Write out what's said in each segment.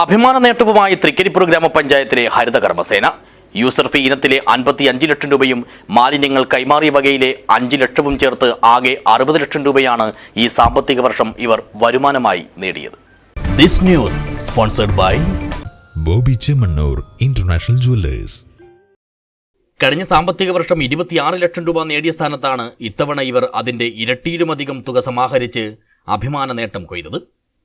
അഭിമാന നേട്ടവുമായി തൃക്കരിപ്പുറ ഗ്രാമപഞ്ചായത്തിലെ ഹരിത കർമ്മസേന യൂസർ ഫീ ഇനത്തിലെ അൻപത്തി അഞ്ച് ലക്ഷം രൂപയും മാലിന്യങ്ങൾ കൈമാറിയ വകയിലെ അഞ്ച് ലക്ഷവും ചേർത്ത് ആകെ അറുപത് ലക്ഷം രൂപയാണ് ഈ സാമ്പത്തിക വർഷം ഇവർ വരുമാനമായി നേടിയത്. This news sponsored by Boby Chemmanur international jewellers. കഴിഞ്ഞ സാമ്പത്തിക വർഷം ഇരുപത്തിയാറ് ലക്ഷം രൂപ നേടിയ സ്ഥാനത്താണ് ഇത്തവണ ഇവർ അതിന്റെ ഇരട്ടിയിലുമധികം തുക സമാഹരിച്ച് അഭിമാന നേട്ടം കൊയ്തത്.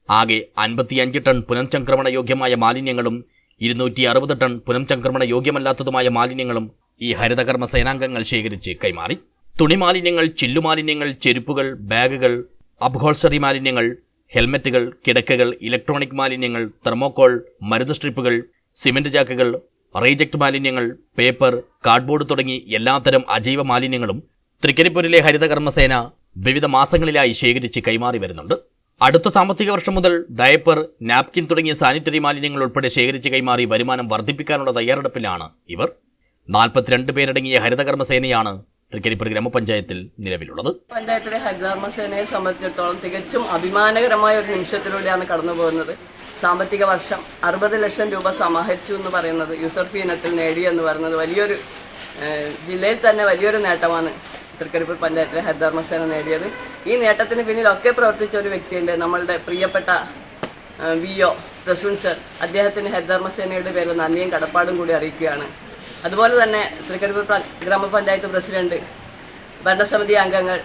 ആകെ അൻപത്തിയഞ്ച് ടൺ പുനഃചംക്രമണ യോഗ്യമായ മാലിന്യങ്ങളും ഇരുന്നൂറ്റി അറുപത് ടൺ പുനഃചംക്രമണ യോഗ്യമല്ലാത്തതുമായ മാലിന്യങ്ങളും ഈ ഹരിതകർമ്മ സേനാംഗങ്ങൾ ശേഖരിച്ച് കൈമാറി. തുണി മാലിന്യങ്ങൾ ചില്ലുമാലിന്യങ്ങൾ ചെരുപ്പുകൾ ബാഗുകൾ അബ്ഹോൾസറി മാലിന്യങ്ങൾ ഹെൽമറ്റുകൾ കിടക്കകൾ ഇലക്ട്രോണിക് മാലിന്യങ്ങൾ തെർമോക്കോൾ മരുന്ന് സ്ട്രിപ്പുകൾ സിമന്റ് ചാക്കുകൾ റീജക്ട് മാലിന്യങ്ങൾ പേപ്പർ കാർഡ്ബോർഡ് തുടങ്ങി എല്ലാത്തരം അജൈവ മാലിന്യങ്ങളും തൃക്കരിപ്പൂരിലെ ഹരിതകർമ്മസേന വിവിധ മാസങ്ങളിലായി ശേഖരിച്ച് കൈമാറി വരുന്നുണ്ട്. അടുത്ത സാമ്പത്തിക വർഷം മുതൽ ഡയപ്പർ നാപ്കിൻ തുടങ്ങിയ സാനിറ്ററി മാലിന്യങ്ങൾ ഉൾപ്പെടെ ശേഖരിച്ച് കൈമാറി വരുമാനം വർദ്ധിപ്പിക്കാനുള്ള തയ്യാറെടുപ്പിലാണ് ഇവർ. നാൽപ്പത്തിരണ്ട് പേരടങ്ങിയ ഹരിതകർമ്മസേനയാണ് തൃക്കരിപ്പൂർ ഗ്രാമപഞ്ചായത്തിൽ നിലവിലുള്ളത്. പഞ്ചായത്തിലെ ഹരിതകർമ്മസേനയെ സംബന്ധിച്ചിടത്തോളം തികച്ചും അഭിമാനകരമായ ഒരു നിമിഷത്തിലൂടെയാണ് കടന്നു പോകുന്നത് സാമ്പത്തിക വർഷം അറുപത് ലക്ഷം രൂപ സമാഹരിച്ചു എന്ന് പറയുന്നത് യൂസർ ഫീ ഇനത്തിൽ നേടി എന്ന് പറയുന്നത് വലിയൊരു ജില്ലയിൽ തന്നെ വലിയൊരു നേട്ടമാണ്. തൃക്കരിപ്പൂർ പഞ്ചായത്തിലെ ഹരിതകർമ്മസേന നേടിയത്. ഈ നേട്ടത്തിന് പിന്നിലൊക്കെ പ്രവർത്തിച്ച ഒരു വ്യക്തിയുണ്ട് നമ്മളുടെ പ്രിയപ്പെട്ട വി ഒ പ്രസുൻ സർ. അദ്ദേഹത്തിന് ഹരിതകർമ്മസേനയുടെ പേരിൽ നന്ദിയും കടപ്പാടും കൂടി അറിയിക്കുകയാണ്. അതുപോലെ തന്നെ തൃക്കരിപ്പൂർ ഗ്രാമപഞ്ചായത്ത് പ്രസിഡന്റ് ഭരണസമിതി അംഗങ്ങൾ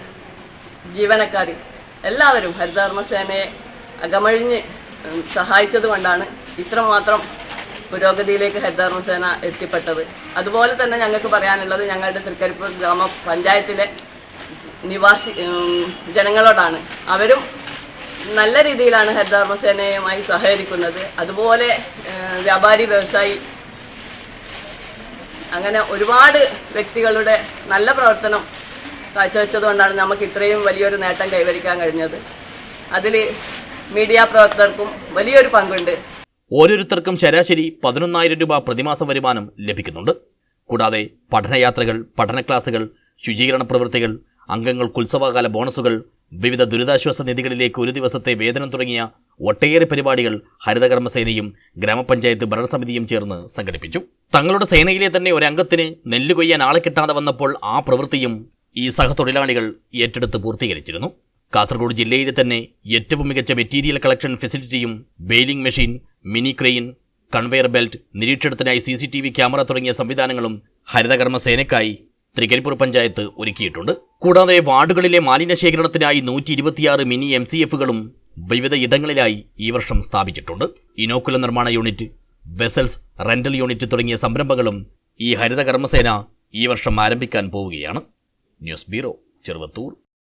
ജീവനക്കാർ എല്ലാവരും ഹരിതകർമ്മസേനയെ അകമഴിഞ്ഞ് സഹായിച്ചതുകൊണ്ടാണ് ഇത്രമാത്രം പുരോഗതിയിലേക്ക് ഹരിതകർമ്മസേന എത്തിപ്പെട്ടത്. അതുപോലെ തന്നെ ഞങ്ങൾക്ക് പറയാനുള്ളത് ഞങ്ങളുടെ തൃക്കരിപ്പൂർ ഗ്രാമപഞ്ചായത്തിലെ നിവാസി ജനങ്ങളോടാണ്. അവരും നല്ല രീതിയിലാണ് ഹരിതകർമ്മസേനയുമായി സഹകരിക്കുന്നത്. അതുപോലെ വ്യാപാരി വ്യവസായി അങ്ങനെ ഒരുപാട് വ്യക്തികളുടെ നല്ല പ്രവർത്തനം കാഴ്ചവെച്ചതുകൊണ്ടാണ് നമുക്ക് ഇത്രയും വലിയൊരു നേട്ടം കൈവരിക്കാൻ കഴിഞ്ഞത്. അതിൽ മീഡിയ പ്രവർത്തകർക്കും വലിയൊരു പങ്കുണ്ട്. ഓരോരുത്തർക്കും ശരാശരി പതിനൊന്നായിരം രൂപ പ്രതിമാസ വരുമാനം ലഭിക്കുന്നുണ്ട്. കൂടാതെ പഠനയാത്രകൾ പഠന ക്ലാസുകൾ ശുചീകരണ പ്രവൃത്തികൾ അംഗങ്ങൾക്ക് ഉത്സവകാല ബോണസുകൾ വിവിധ ദുരിതാശ്വാസ നിധികളിലേക്ക് ഒരു ദിവസത്തെ വേതനം തുടങ്ങിയ ഒട്ടേറെ പരിപാടികൾ ഹരിതകർമ്മസേനയും ഗ്രാമപഞ്ചായത്ത് ഭരണസമിതിയും ചേർന്ന് സംഘടിപ്പിച്ചു. തങ്ങളുടെ സേനയിലെ തന്നെ ഒരംഗത്തിന് നെല്ല് കൊയ്യാൻ ആളെ കിട്ടാതെ വന്നപ്പോൾ ആ പ്രവൃത്തിയും ഈ സഹതൊഴിലാളികൾ ഏറ്റെടുത്ത് പൂർത്തീകരിച്ചിരുന്നു. കാസർഗോഡ് ജില്ലയിലെ തന്നെ ഏറ്റവും മികച്ച material collection ഫെസിലിറ്റിയും baling machine mini crane conveyor belt നിരീക്ഷണത്തിനായി C C T V camera തുടങ്ങിയ സംവിധാനങ്ങളും ഹരിതകർമ്മ സേനയ്ക്കായി തൃക്കരിപ്പൂർ പഞ്ചായത്ത് ഒരുക്കിയിട്ടുണ്ട്. കൂടാതെ വാർഡുകളിലെ മാലിന്യ ശേഖരണത്തിനായി നൂറ്റി ഇരുപത്തിയാറ് മിനി എം സി എഫുകളും വിവിധ ഇടങ്ങളിലായി ഈ വർഷം സ്ഥാപിച്ചിട്ടുണ്ട്. ഇനോക്കുല നിർമ്മാണ യൂണിറ്റ് വെസൽസ് റെന്റൽ യൂണിറ്റ് തുടങ്ങിയ സംരംഭങ്ങളും ഈ ഹരിതകർമ്മസേന ഈ വർഷം ആരംഭിക്കാൻ പോവുകയാണ്. News bureau Cheruvathur.